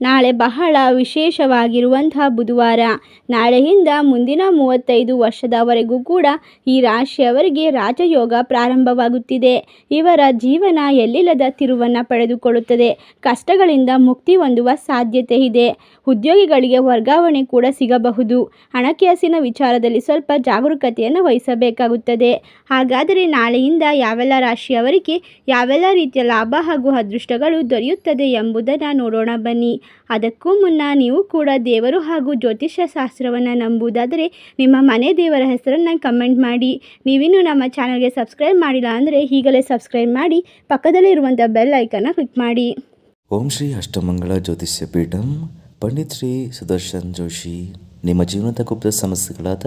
ನಾಳೆ ಬಹಳ ವಿಶೇಷವಾಗಿರುವಂತಹ ಬುಧವಾರ. ನಾಳೆಯಿಂದ ಮುಂದಿನ ಮೂವತ್ತೈದು ವರ್ಷದವರೆಗೂ ಕೂಡ ಈ ರಾಶಿಯವರಿಗೆ ರಾಜಯೋಗ ಪ್ರಾರಂಭವಾಗುತ್ತಿದೆ. ಇವರ ಜೀವನ ಎಲ್ಲಿಲ್ಲದ ತಿರುವನ್ನು ಪಡೆದುಕೊಳ್ಳುತ್ತದೆ. ಕಷ್ಟಗಳಿಂದ ಮುಕ್ತಿ ಹೊಂದುವ ಸಾಧ್ಯತೆ ಇದೆ. ಉದ್ಯೋಗಿಗಳಿಗೆ ವರ್ಗಾವಣೆ ಕೂಡ ಸಿಗಬಹುದು. ಹಣಕಾಸಿನ ವಿಚಾರದಲ್ಲಿ ಸ್ವಲ್ಪ ಜಾಗರೂಕತೆಯನ್ನು ವಹಿಸಬೇಕಾಗುತ್ತದೆ. ಹಾಗಾದರೆ ನಾಳೆಯಿಂದ ಯಾವೆಲ್ಲ ರಾಶಿಯವರಿಗೆ ಯಾವೆಲ್ಲ ರೀತಿಯ ಲಾಭ ಹಾಗೂ ಅದೃಷ್ಟಗಳು ದೊರೆಯುತ್ತದೆ ಎಂಬುದನ್ನು ನೋಡೋಣ ಬನ್ನಿ. ಅದಕ್ಕೂ ಮುನ್ನ ನೀವು ಕೂಡ ದೇವರು ಹಾಗೂ ಜ್ಯೋತಿಷ್ಯ ಶಾಸ್ತ್ರವನ್ನು ನಂಬುವುದಾದರೆ ನಿಮ್ಮ ಮನೆ ದೇವರ ಹೆಸರನ್ನು ಕಮೆಂಟ್ ಮಾಡಿ. ನೀವಿನ್ನೂ ನಮ್ಮ ಚಾನಲ್ಗೆ ಸಬ್ಸ್ಕ್ರೈಬ್ ಮಾಡಿಲ್ಲ ಅಂದರೆ ಈಗಲೇ ಸಬ್ಸ್ಕ್ರೈಬ್ ಮಾಡಿ, ಪಕ್ಕದಲ್ಲೇ ಇರುವಂಥ ಬೆಲ್ ಐಕನ್ನ ಕ್ಲಿಕ್ ಮಾಡಿ. ಓಂ ಶ್ರೀ ಅಷ್ಟಮಂಗಳ ಜ್ಯೋತಿಷ್ಯ ಪೀಠಂ, ಪಂಡಿತ್ ಶ್ರೀ ಸುದರ್ಶನ್ ಜೋಶಿ, ನಿಮ್ಮ ಜೀವನದ ಗುಪ್ತ ಸಮಸ್ಯೆಗಳಾದ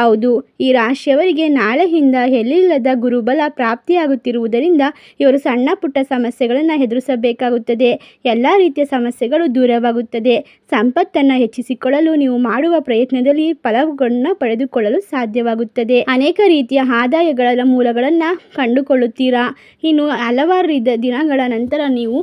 ಹೌದು, ಈ ರಾಶಿಯವರಿಗೆ ನಾಳೆಯಿಂದ ಎಲ್ಲಿಲ್ಲದ ಗುರುಬಲ ಪ್ರಾಪ್ತಿಯಾಗುತ್ತಿರುವುದರಿಂದ ಇವರು ಸಣ್ಣ ಪುಟ್ಟ ಸಮಸ್ಯೆಗಳನ್ನು ಎದುರಿಸಬೇಕಾಗುತ್ತದೆ. ಎಲ್ಲ ರೀತಿಯ ಸಮಸ್ಯೆಗಳು ದೂರವಾಗುತ್ತದೆ. ಸಂಪತ್ತನ್ನು ಹೆಚ್ಚಿಸಿಕೊಳ್ಳಲು ನೀವು ಮಾಡುವ ಪ್ರಯತ್ನದಲ್ಲಿ ಫಲಗಳನ್ನು ಪಡೆದುಕೊಳ್ಳಲು ಸಾಧ್ಯವಾಗುತ್ತದೆ. ಅನೇಕ ರೀತಿಯ ಆದಾಯಗಳ ಮೂಲಗಳನ್ನು ಕಂಡುಕೊಳ್ಳುತ್ತೀರಾ? ಇನ್ನು ಹಲವಾರು ದಿನಗಳ ನಂತರ ನೀವು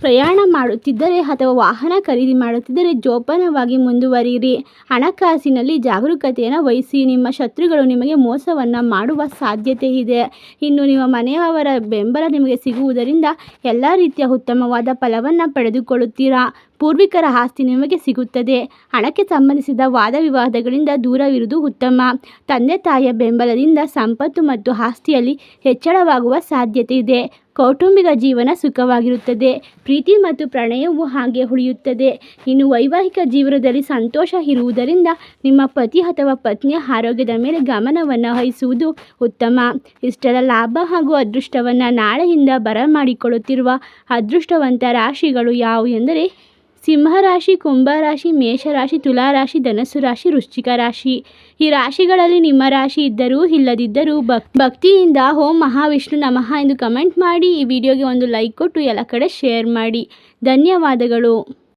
ಪ್ರಯಾಣ ಮಾಡುತ್ತಿದ್ದರೆ ಅಥವಾ ವಾಹನ ಖರೀದಿ ಮಾಡುತ್ತಿದ್ದರೆ ಜೋಪಾನವಾಗಿ ಮುಂದುವರಿಯಿರಿ. ಹಣಕಾಸಿನಲ್ಲಿ ಜಾಗರೂಕತೆಯನ್ನು ವಹಿಸಿ. ನಿಮ್ಮ ಶತ್ರುಗಳು ನಿಮಗೆ ಮೋಸವನ್ನು ಮಾಡುವ ಸಾಧ್ಯತೆ ಇದೆ. ಇನ್ನು ನಿಮ್ಮ ಮನೆಯವರ ಬೆಂಬಲ ನಿಮಗೆ ಸಿಗುವುದರಿಂದ ಎಲ್ಲ ರೀತಿಯ ಉತ್ತಮವಾದ ಫಲವನ್ನು ಪಡೆದುಕೊಳ್ಳುತ್ತೀರಾ? ಪೂರ್ವಿಕರ ಆಸ್ತಿ ನಿಮಗೆ ಸಿಗುತ್ತದೆ. ಹಣಕ್ಕೆ ಸಂಬಂಧಿಸಿದ ವಾದ ವಿವಾದಗಳಿಂದ ದೂರವಿರುವುದು ಉತ್ತಮ. ತಂದೆ ತಾಯಿಯ ಬೆಂಬಲದಿಂದ ಸಂಪತ್ತು ಮತ್ತು ಆಸ್ತಿಯಲ್ಲಿ ಹೆಚ್ಚಳವಾಗುವ ಸಾಧ್ಯತೆ ಇದೆ. ಕೌಟುಂಬಿಕ ಜೀವನ ಸುಖವಾಗಿರುತ್ತದೆ. ಪ್ರೀತಿ ಮತ್ತು ಪ್ರಣಯವು ಹಾಗೆ ಉಳಿಯುತ್ತದೆ. ಇನ್ನು ವೈವಾಹಿಕ ಜೀವನದಲ್ಲಿ ಸಂತೋಷ ಇರುವುದರಿಂದ ನಿಮ್ಮ ಪತಿ ಅಥವಾ ಪತ್ನಿಯ ಆರೋಗ್ಯದ ಮೇಲೆ ಗಮನವನ್ನು ವಹಿಸುವುದು ಉತ್ತಮ. ಇಷ್ಟರ ಲಾಭ ಹಾಗೂ ಅದೃಷ್ಟವನ್ನು ನಾಳೆಯಿಂದ ಬರಮಾಡಿಕೊಳ್ಳುತ್ತಿರುವ ಅದೃಷ್ಟವಂತ ರಾಶಿಗಳು ಯಾವುವು ಎಂದರೆ ಸಿಂಹರಾಶಿ, ಕುಂಭರಾಶಿ, ಮೇಷರಾಶಿ, ತುಲಾರಾಶಿ ಧನಸ್ಸು ರಾಶಿ ವೃಶ್ಚಿಕ ರಾಶಿ. ಈ ರಾಶಿಗಳಲ್ಲಿ ನಿಮ್ಮ ರಾಶಿ ಇದ್ದರೂ ಇಲ್ಲದಿದ್ದರೂ ಭಕ್ ಭಕ್ತಿಯಿಂದ ಓಂ ಮಹಾವಿಷ್ಣು ನಮಃ ಎಂದು ಕಮೆಂಟ್ ಮಾಡಿ. ಈ ವಿಡಿಯೋಗೆ ಒಂದು ಲೈಕ್ ಕೊಟ್ಟು ಎಲ್ಲ ಕಡೆ ಶೇರ್ ಮಾಡಿ. ಧನ್ಯವಾದಗಳು.